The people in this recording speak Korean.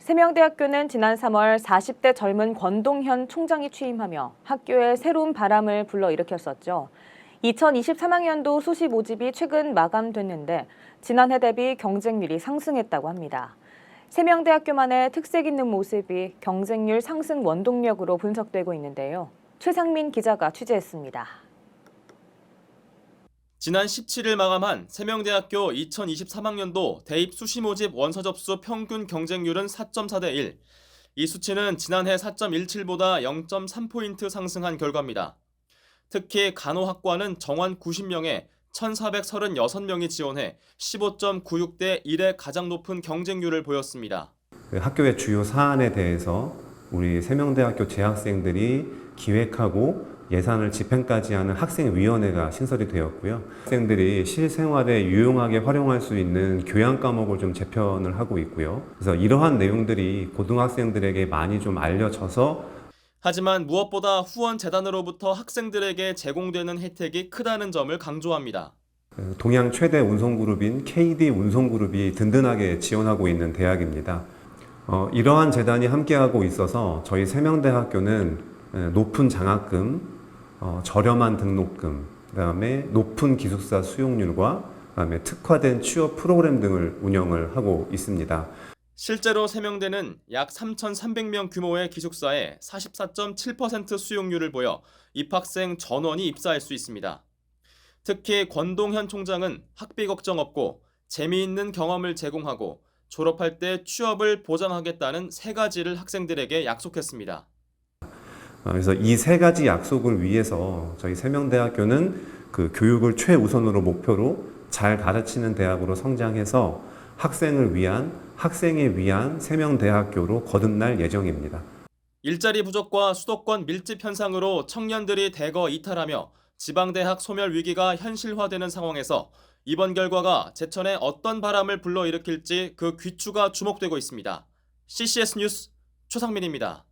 세명대학교는 지난 3월 40대 젊은 권동현 총장이 취임하며 학교에 새로운 바람을 불러일으켰었죠. 2023학년도 수시 모집이 최근 마감됐는데 지난해 대비 경쟁률이 상승했다고 합니다. 세명대학교만의 특색 있는 모습이 경쟁률 상승 원동력으로 분석되고 있는데요. 최상민 기자가 취재했습니다. 지난 17일 마감한 세명대학교 2023학년도 대입 수시 모집 원서 접수 평균 경쟁률은 4.4대 1. 이 수치는 지난해 4.17보다 0.3포인트 상승한 결과입니다. 특히 간호학과는 정원 90명에 1,436명이 지원해 15.96대 1의 가장 높은 경쟁률을 보였습니다. 그 학교의 주요 사안에 대해서 우리 세명대학교 재학생들이 기획하고 예산을 집행까지 하는 학생위원회가 신설이 되었고요. 학생들이 실생활에 유용하게 활용할 수 있는 교양 과목을 좀 재편을 하고 있고요. 그래서 이러한 내용들이 고등학생들에게 많이 좀 알려져서 하지만 무엇보다 후원 재단으로부터 학생들에게 제공되는 혜택이 크다는 점을 강조합니다. 그 동양 최대 운송그룹인 KD 운송그룹이 든든하게 지원하고 있는 대학입니다. 어, 이러한 재단이 함께하고 있어서 저희 세명대학교는 에, 높은 장학금, 어, 저렴한 등록금, 그다음에 높은 기숙사 수용률과 그다음에 특화된 취업 프로그램 등을 운영을 하고 있습니다. 실제로 세명대는 약 3,300명 규모의 기숙사에 44.7% 수용률을 보여 입학생 전원이 입사할 수 있습니다. 특히 권동현 총장은 학비 걱정 없고 재미있는 경험을 제공하고 졸업할 때 취업을 보장하겠다는 세 가지를 학생들에게 약속했습니다. 어, 그래서 이 세 가지 약속을 위해서 저희 세명대학교는 그 교육을 최우선으로 목표로 잘 가르치는 대학으로 성장해서 학생을 위한 학생에 위한 세명대학교로 거듭날 예정입니다. 일자리 부족과 수도권 밀집 현상으로 청년들이 대거 이탈하며 지방대학 소멸 위기가 현실화되는 상황에서 이번 결과가 제천에 어떤 바람을 불러일으킬지 그 귀추가 주목되고 있습니다. CCS 뉴스 최상민입니다.